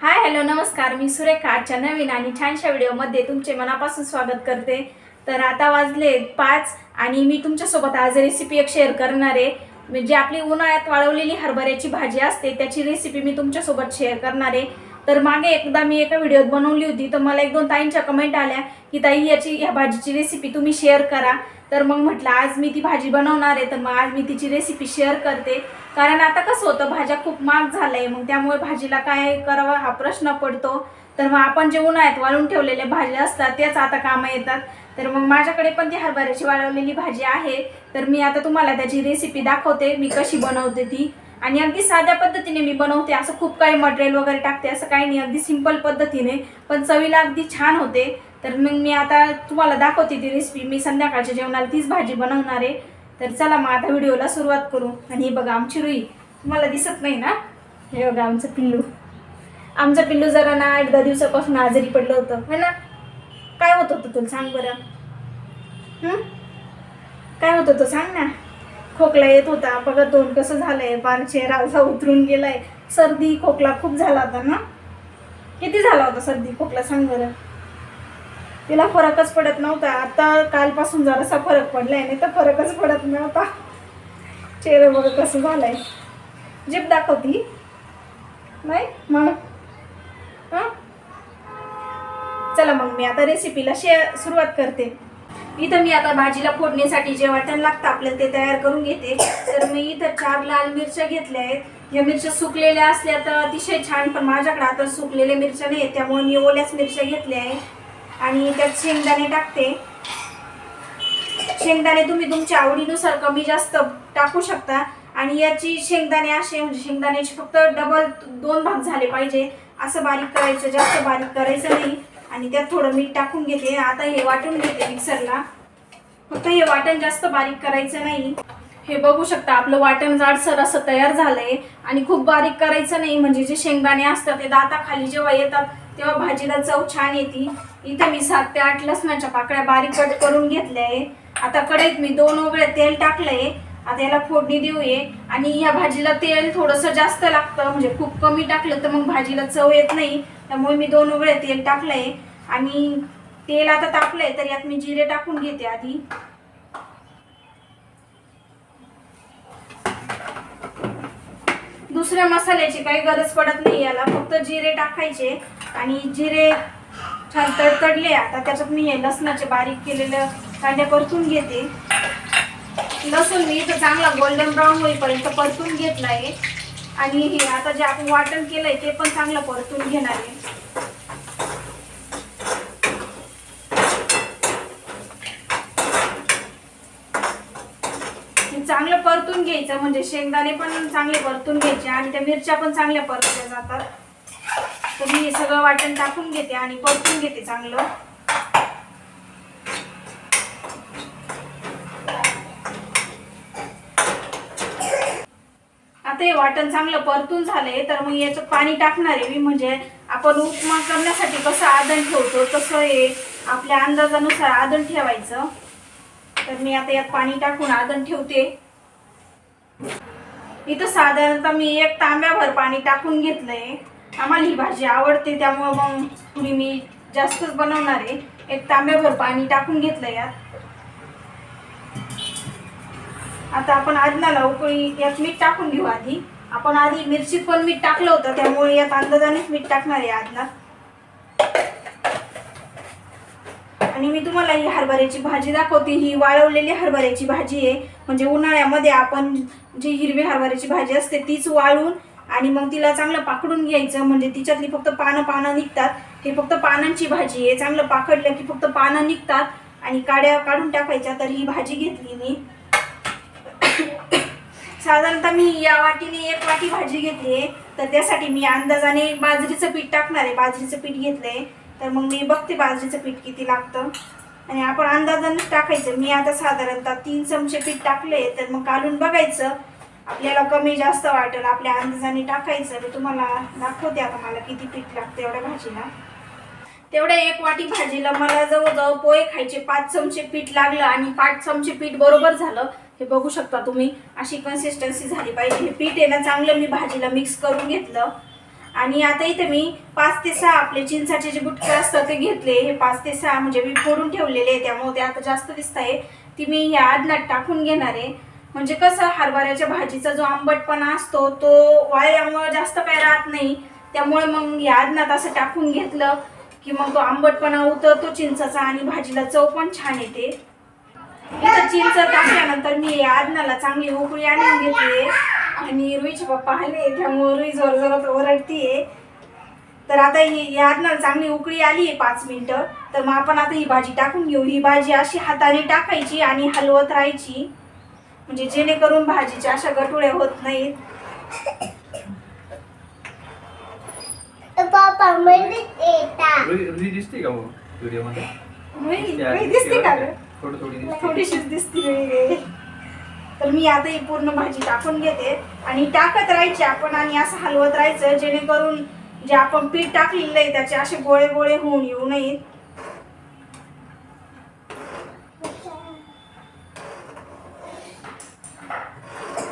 Hi hello नमस्कार. मी सुरेखा. आजच्या नवीन आणि छानशा व्हिडिओमध्ये तुमचे मनापासून स्वागत करते. तर आता वाजले पाच आणि मी तुमच्यासोबत आज रेसिपी एक शेअर करणार आहे. म्हणजे आपली उन्हाळ्यात वाळवलेली हरभऱ्याची भाजी असते त्याची रेसिपी मी तुमच्यासोबत शेअर करणार आहे. तर मागे एकदा मी एका व्हिडिओत बनवली होती. तर मला एक दोन ताईंच्या कमेंट आल्या की ताई याची ह्या भाजीची रेसिपी तुम्ही शेअर करा. तर मग म्हटलं आज मी ती भाजी बनवणार आहे तर मग आज मी तिची रेसिपी शेअर करते. कारण आता कसं होतं भाज्या खूप महाग झाल्या. आहे मग त्यामुळे भाजीला काय करावं हा प्रश्न पडतो. तर मग आपण जे उन्हाळ्यात वाळून ठेवलेल्या भाज्या असतात त्याच आता कामं येतात. तर मग माझ्याकडे पण ती हरभऱ्याची वाळवलेली भाजी आहे. तर मी आता तुम्हाला त्याची रेसिपी दाखवते. मी कशी बनवते ती. आणि अगदी साध्या पद्धतीने मी बनवते. असं खूप काही मटेरियल वगैरे टाकते. असं काही नाही. अगदी सिंपल पद्धतीने. पण चवीला अगदी छान होते. तर मग मी आता तुम्हाला दाखवते ती रेसिपी मी संध्याकाळच्या जेवणाला तीच भाजी बनवणार आहे. तर चला मग आता व्हिडिओला सुरुवात करू. आणि हे बघा आमची रुई. तुम्हाला दिसत नाही ना? हे बघा आमचं पिल्लू. आमचं पिल्लू जरा ना एक दहा दिवसापासून आजारी पडलं होतं. है ना? काय होत होतं तुला सांग बरं? काय होत होतं? सांग ना. खोकला येत होता. बघा दोन कसं झालंय. बार चेहरा असा उतरून गेलाय. सर्दी खोकला खूप झाला होता ना? किती झाला होता सर्दी खोकला? सांग बरं. तिला फरकच पडत नव्हता. आता कालपासून जरासा फरक पडलाय. नाही तर फरकच पडत नव्हता. चेहरा बघा कसं झालंय. जीप दाखवती? नाही? मग? हां? चला मग मी आता रेसिपीला शे सुरुवात करते. इथं मी आता भाजीला फोडणीसाठी जे वाटण लागतं आपल्याला ते तयार करून घेते. तर मी इथं चार लाल मिरच्या घेतल्या आहेत. या मिरच्या सुकलेल्या असल्या तर अतिशय छान पण माझ्याकडे आता सुकलेल्या मिरच्या नाही आहेत. त्यामुळे मी ओल्याच मिरच्या घेतल्या आहेत. आणि त्यात शेंगदाणे टाकते. शेंगदाणे तुम्ही तुमच्या आवडीनुसार कमी जास्त टाकू शकता. आणि याची शेंगदाणे असे म्हणजे शेंगदाण्याचे फक्त डबल दोन भाग झाले पाहिजे. असं बारीक करायचं जास्त बारीक करायचं नाही. आणि त्यात थोडं मीठ टाकून घेते. आता हे वाटून घेते मिक्सरला फक्त हे वाटण जास्त बारीक करायचं नाही. हे बघू शकता आपलं वाटण जाडसर असं तयार झालंय. आणि खूप बारीक करायचं नाही म्हणजे जे शेंगदाणे असतात ते दाताखाली जेव्हा येतात तेव्हा भाजीला चव छान येते. इथे मी सात ते आठ लसणाच्या पाकळ्या बारीक कट करून घेतल्या. आहे आता कढईत मी दोन ओगळे तेल टाकलंय. आता याला फोडणी देऊये. आणि या भाजीला तेल थोडंसं जास्त लागतं म्हणजे खूप कमी टाकलं तर मग भाजीला चव येत नाही. त्यामुळे मी दोन उघडे तेल टाकलंय. आणि तेल आता तापलंय तर यात मी जिरे टाकून घेते आधी. दुसऱ्या मसाल्याची काही गरज पडत नाही याला फक्त जिरे टाकायचे. आणि जिरे छान तडतडले आता त्याच्यात मी हे लसणाचे बारीक केलेलं कांद्या परतून घेते. लसूण मी इथं चांगला गोल्डन ब्राऊन होईपर्यंत परतून घेतलाय. आणि हे आता जे आपण वाटण केलंय ते पण चांगलं परतून घेणार आहे हे चांगलं परतून घ्यायचं म्हणजे शेंगदाणे पण चांगले परतून घ्यायचे आणि त्या मिरच्या पण चांगल्या परतल्या जातात. तर मी हे सगळं वाटण टाकून घेते आणि परतून घेते चांगलं. आता हे वाटण चांगलं परतून झालंय तर मग याचं पाणी टाकणार आहे मी म्हणजे आपण उपमा करण्यासाठी कसं आदण ठेवतो तसं हे आपल्या अंदाजानुसार आदण ठेवायचं. तर मी आता यात पाणी टाकून आदण ठेवते. इथं साधारणतः मी एक तांब्याभर पाणी टाकून घेतलंय. आम्हाला ही भाजी आवडते त्यामुळं मग थोडी मी जास्तच बनवणार आहे. एक तांब्याभर पाणी टाकून घेतलं यात. आता आपण आदनाला उकळी यात मीठ टाकून घेऊ आधी. आपण आधी मिरची पण मीठ टाकलं होतं त्यामुळे यात अंदाजानेच मीठ टाकणार आहे आदनात. आणि मी तुम्हाला ही हरभऱ्याची भाजी दाखवते. ही वाळवलेली हरभऱ्याची भाजी आहे. म्हणजे उन्हाळ्यामध्ये आपण जी हिरवी हरभऱ्याची भाजी असते तीच वाळून आणि मग तिला चांगलं पाकडून घ्यायचं. म्हणजे तिच्यातली फक्त पानं पानं निघतात. हे फक्त पानांची भाजी आहे. चांगलं पाकडलं की फक्त पानं निघतात. आणि काड्या काढून टाकायच्या तर ही भाजी घेतली मी. साधारणतः मी या वाटीने एक वाटी भाजी घेतली आहे. तर त्यासाठी मी अंदाजाने बाजरीचं पीठ टाकणार आहे. बाजरीचं पीठ घेतलंय. तर मग मी बघते बाजरीचं पीठ किती लागतं. आणि आपण अंदाजानेच टाकायचं. मी आता साधारणतः तीन चमचे पीठ टाकले तर मग काढून बघायचं. आपल्याला कमी जास्त वाटेल आपल्या अंदाजाने टाकायचं. मी तुम्हाला दाखवते आता मला किती पीठ लागतं एवढ्या भाजीला. तेवढ्या एक वाटी भाजीला मला जवळजवळ पोहे खायचे पाच चमचे पीठ लागलं आणि पाच चमचे पीठ बरोबर झालं. हे बघू शकता तुम्ही. अशी कन्सिस्टन्सी झाली पाहिजे. हे पीठ आहे ना चांगलं मी भाजीला मिक्स करून घेतलं. आणि आता इथे मी पाच ते सहा आपले चिंचाचे जे बुटके असतात ते घेतले. हे पाच ते सहा म्हणजे मी फोडून ठेवलेले त्यामुळे ते आता जास्त दिसत आहे. ती मी या आदनात टाकून घेणार आहे. म्हणजे कसं हरभऱ्याच्या भाजीचा जो आंबटपणा असतो तो वाळल्यामुळे जास्त काय राहत नाही. त्यामुळे मग या आदनात असं टाकून घेतलं की मग तो आंबटपणा उतरतो चिंचाचा आणि भाजीला चव पण छान येते. चिंच टाकल्यानंतर मी या आदनाला चांगली उकळी आणून घेतली आणि रुईचे पप्पा आले त्यामुळे रुई जोर जोरात ओरडतीये. तर आता ही या आदनाला चांगली उकळी आली आहे पाच मिनिटं. तर मग आपण आता ही भाजी टाकून घेऊ. ही भाजी अशी हाताने टाकायची आणि हलवत राहायची. म्हणजे जेणेकरून भाजीच्या अशा गठुळ्या होत नाहीत. पप्पा दिसते का? व्हिडिओमध्ये दिसते का दिसते थोडीशीच दिसते तर मी आता ही पूर्ण भाजी टाकून घेते. आणि टाकत राहायची आपण आणि असं हलवत राहायचं जेणेकरून जे आपण पीठ टाकलेलं आहे त्याचे असे गोळे गोळे होऊन येऊ नयेत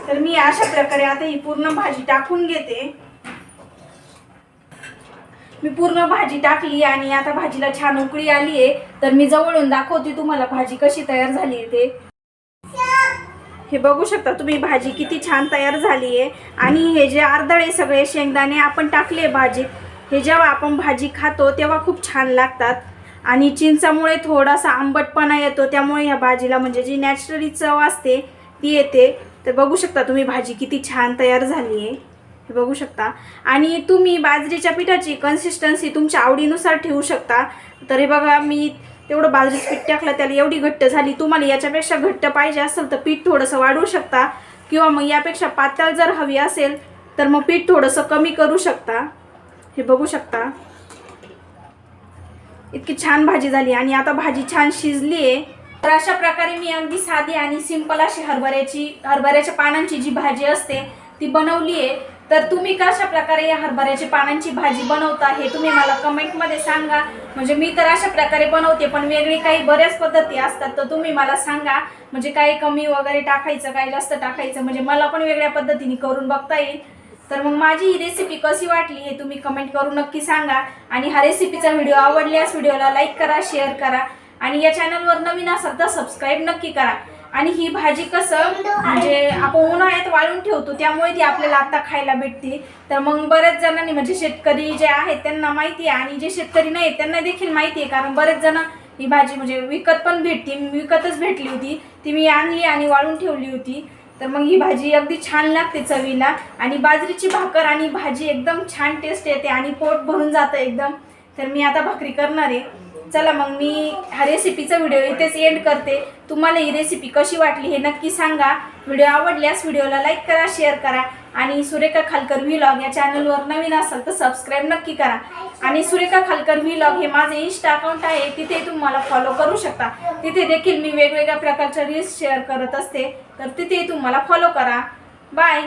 तर मी अशा प्रकारे आता ही पूर्ण भाजी टाकून घेते. मी पूर्ण भाजी टाकली आणि आता भाजीला छान उकळी आली आहे. तर मी जवळून दाखवते तुम्हाला भाजी कशी तयार झाली आहे ते. हे बघू शकता तुम्ही भाजी किती छान तयार झाली आहे आणि हे जे अर्धळे सगळे शेंगदाणे आपण टाकले भाजीत हे जेव्हा आपण भाजी खातो तेव्हा खूप छान लागतात. आणि चिंचामुळे थोडासा आंबटपणा येतो त्यामुळे ह्या भाजीला म्हणजे जी नॅचरली चव असते ती येते. तर बघू शकता तुम्ही भाजी किती छान तयार झाली आहे हे बघू शकता. आणि तुम्ही बाजरीच्या पिठाची कन्सिस्टन्सी तुमच्या आवडीनुसार ठेवू शकता. तर हे बघा मी तेवढं बाजरीचं पीठ टाकलं त्याला एवढी घट्ट झाली तुम्हाला याच्यापेक्षा घट्ट पाहिजे असेल तर पीठ थोडंसं वाढवू शकता. किंवा मग यापेक्षा पातळ जर हवी असेल तर मग पीठ थोडंसं कमी करू शकता. हे बघू शकता. इतकी छान भाजी झाली आणि आता भाजी छान शिजली आहे. तर अशा प्रकारे मी अगदी साधी आणि सिंपल अशी हरभऱ्याची हरभऱ्याच्या पानांची जी भाजी असते ती बनवली आहे. तर तुम्ही कशा प्रकारे या हरभऱ्याची पानांची भाजी बनवता हे तुम्ही मला कमेंटमध्ये सांगा. म्हणजे मी तर अशा प्रकारे बनवते पण वेगळी काही बऱ्याच पद्धती असतात तर तुम्ही मला सांगा. म्हणजे काही कमी वगैरे टाकायचं काही जास्त टाकायचं म्हणजे मला पण वेगळ्या पद्धतीने करून बघता येईल. तर मग माझी ही रेसिपी कशी वाटली हे तुम्ही कमेंट करून नक्की सांगा. आणि हा रेसिपीचा व्हिडिओ आवडल्यास व्हिडिओला लाईक करा शेअर करा. आणि या चॅनलवर नवीन असाल तर सबस्क्राईब नक्की करा. आणि ही भाजी कसं म्हणजे वाळून ठेवतो त्यामुळे ती आपल्याला आता खायला भेटते. तर मग बऱ्याच जणांनी म्हणजे शेतकरी जे आहेत त्यांना माहिती आहे आणि जे शेतकरी नाही त्यांना देखील माहिती आहे. कारण बरेच जण ही भाजी म्हणजे विकत पण भेटते विकतच भेटली होती. ती मी आणली आणि वाळून ठेवली होती. तर मग ही भाजी अगदी छान लागते चवीला. आणि बाजरीची भाकर आणि भाजी एकदम छान टेस्ट येते आणि पोट भरून जातं एकदम. तर मी आता भाकरी करणार आहे. चला मग मी हा रेसिपीचा व्हिडिओ इथेच एंड करते. तुम्हाला ही रेसिपी कशी वाटली हे नक्की सांगा. व्हिडिओ आवडल्यास व्हिडिओला लाईक करा शेअर करा आणि सुरेखा खालकर व्हिलॉग या चॅनलवर नवीन असाल तर सबस्क्राईब नक्की करा. आणि सुरेखा खालकर व्हिलॉग हे माझे इन्स्टा अकाउंट आहे तिथे तुम्हाला फॉलो करू शकता. तिथे देखील मी वेगवेगळ्या प्रकारच्या रील्स शेअर करत असते तर तिथे तुम्हाला फॉलो करा. बाय